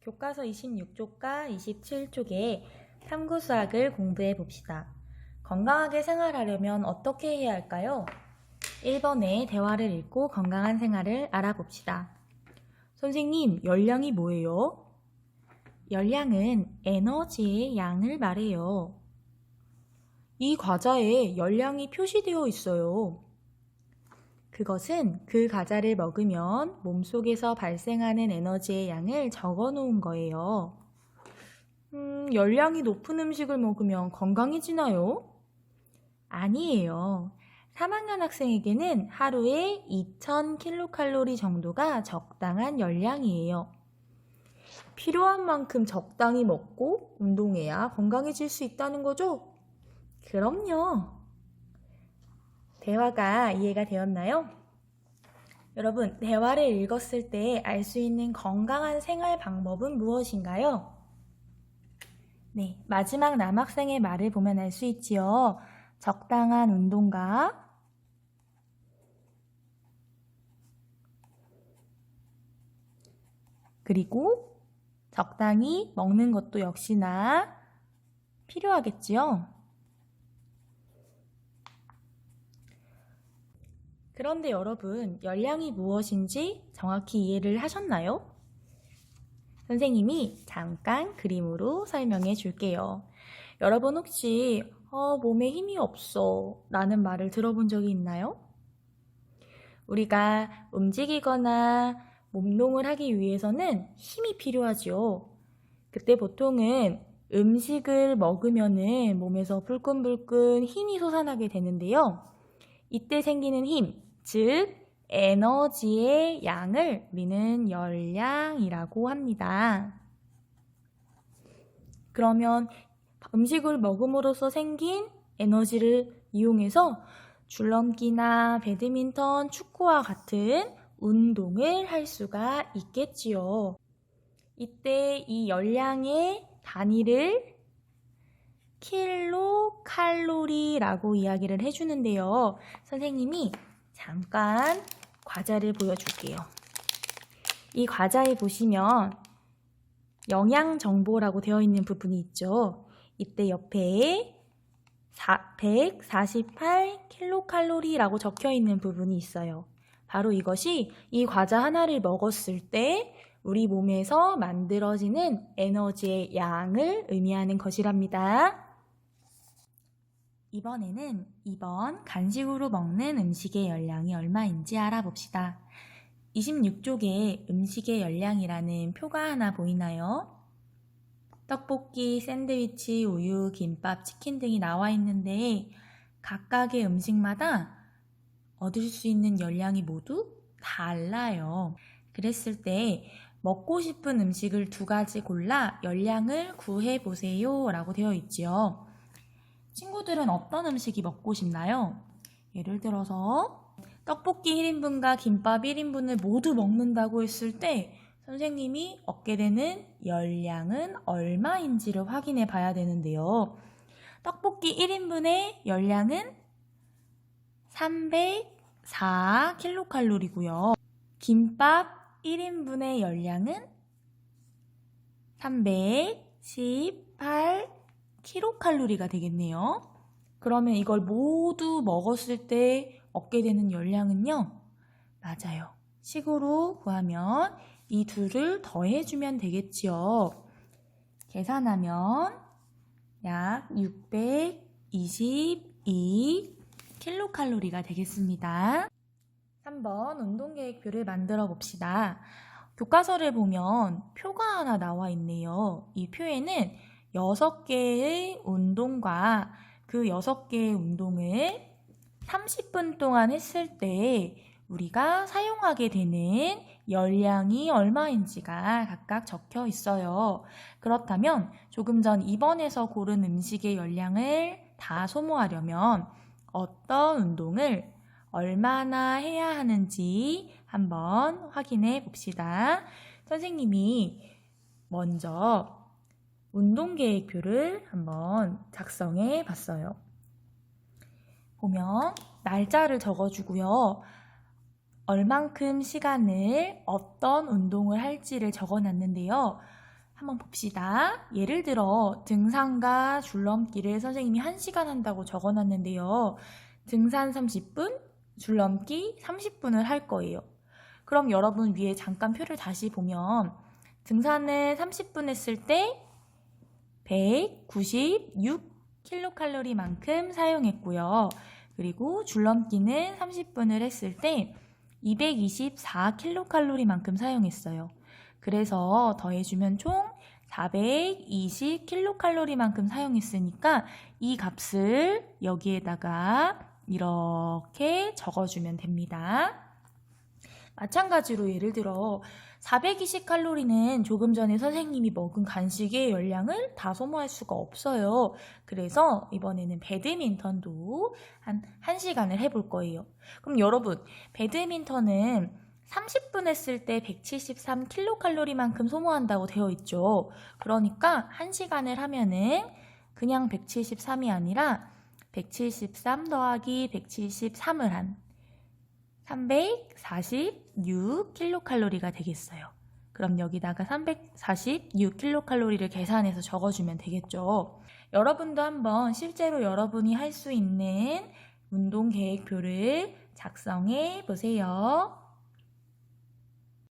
교과서 26쪽과 27쪽에 탐구 수학을 공부해 봅시다. 건강하게 생활하려면 어떻게 해야 할까요? 1번에 대화를 읽고 건강한 생활을 알아봅시다. 선생님, 열량이 뭐예요? 열량은 에너지의 양을 말해요. 이 과자에 열량이 표시되어 있어요. 그것은 그 과자를 먹으면 몸속에서 발생하는 에너지의 양을 적어 놓은 거예요. 음, 열량이 높은 음식을 먹으면 건강해지나요? 아니에요. 3학년 학생에게는 하루에 2000kcal 정도가 적당한 열량이에요. 필요한 만큼 적당히 먹고 운동해야 건강해질 수 있다는 거죠? 그럼요. 대화가 이해가 되었나요? 여러분, 대화를 읽었을 때 알 수 있는 건강한 생활 방법은 무엇인가요? 네, 마지막 남학생의 말을 보면 알 수 있지요. 적당한 운동과 그리고 적당히 먹는 것도 역시나 필요하겠지요. 그런데 여러분, 열량이 무엇인지 정확히 이해를 하셨나요? 선생님이 잠깐 그림으로 설명해 줄게요. 여러분 혹시 어, 몸에 힘이 없어 라는 말을 들어본 적이 있나요? 우리가 움직이거나 몸동을 하기 위해서는 힘이 필요하죠. 그때 보통은 음식을 먹으면은 몸에서 불끈불끈 힘이 솟아나게 되는데요. 이때 생기는 힘, 즉 에너지의 양을 우리는 열량이라고 합니다. 그러면 음식을 먹음으로써 생긴 에너지를 이용해서 줄넘기나 배드민턴, 축구와 같은 운동을 할 수가 있겠지요. 이때 이 열량의 단위를 킬로 칼로리라고 이야기를 해주는데요. 선생님이 잠깐 과자를 보여줄게요. 이 과자에 보시면 영양 정보라고 되어 있는 부분이 있죠. 이때 옆에 148킬로칼로리라고 적혀 있는 부분이 있어요. 바로 이것이 이 과자 하나를 먹었을 때 우리 몸에서 만들어지는 에너지의 양을 의미하는 것이랍니다. 이번에는 2번 간식으로 먹는 음식의 열량이 얼마인지 알아봅시다. 26쪽에 음식의 열량이라는 표가 하나 보이나요? 떡볶이, 샌드위치, 우유, 김밥, 치킨 등이 나와 있는데 각각의 음식마다 얻을 수 있는 열량이 모두 달라요. 그랬을 때 먹고 싶은 음식을 두 가지 골라 열량을 구해 보세요 라고 되어 있지요. 친구들은 어떤 음식이 먹고 싶나요? 예를 들어서 떡볶이 1인분과 김밥 1인분을 모두 먹는다고 했을 때 선생님이 얻게 되는 열량은 얼마인지를 확인해 봐야 되는데요. 떡볶이 1인분의 열량은 304kcal이고요. 김밥 1인분의 열량은 318kcal가 되겠네요. 그러면 이걸 모두 먹었을 때 얻게 되는 열량은요. 맞아요. 식으로 구하면 이 둘을 더해주면 되겠지요. 계산하면 약 622 킬로칼로리가 되겠습니다. 3번 운동계획표를 만들어 봅시다. 교과서를 보면 표가 하나 나와 있네요. 이 표에는 6개의 운동과 그 6개의 운동을 30분 동안 했을 때 우리가 사용하게 되는 열량이 얼마인지가 각각 적혀 있어요. 그렇다면 조금 전 2번에서 고른 음식의 열량을 다 소모하려면 어떤 운동을 얼마나 해야 하는지 한번 확인해 봅시다. 선생님이 먼저 운동 계획표를 한번 작성해 봤어요. 보면 날짜를 적어주고요. 얼만큼 시간을 어떤 운동을 할지를 적어 놨는데요. 한번 봅시다. 예를 들어 등산과 줄넘기를 선생님이 1시간 한다고 적어 놨는데요. 등산 30분, 줄넘기 30분을 할 거예요. 그럼 여러분 위에 잠깐 표를 다시 보면 등산을 30분 했을 때 196킬로칼로리만큼 사용했고요. 그리고 줄넘기는 30분을 했을 때 224킬로칼로리만큼 사용했어요. 그래서 더해주면 총 420킬로칼로리만큼 사용했으니까 이 값을 여기에다가 이렇게 적어주면 됩니다. 마찬가지로 예를 들어 420 칼로리는 조금 전에 선생님이 먹은 간식의 열량을 다 소모할 수가 없어요. 그래서 이번에는 배드민턴도 한 1시간을 해볼 거예요. 그럼 여러분, 배드민턴은 30분 했을 때 173킬로칼로리만큼 소모한다고 되어 있죠. 그러니까 1시간을 하면은 그냥 173이 아니라 173 더하기 173을 한 346킬로칼로리가 되겠어요. 그럼 여기다가 346킬로칼로리를 계산해서 적어주면 되겠죠. 여러분도 한번 실제로 여러분이 할 수 있는 운동 계획표를 작성해 보세요.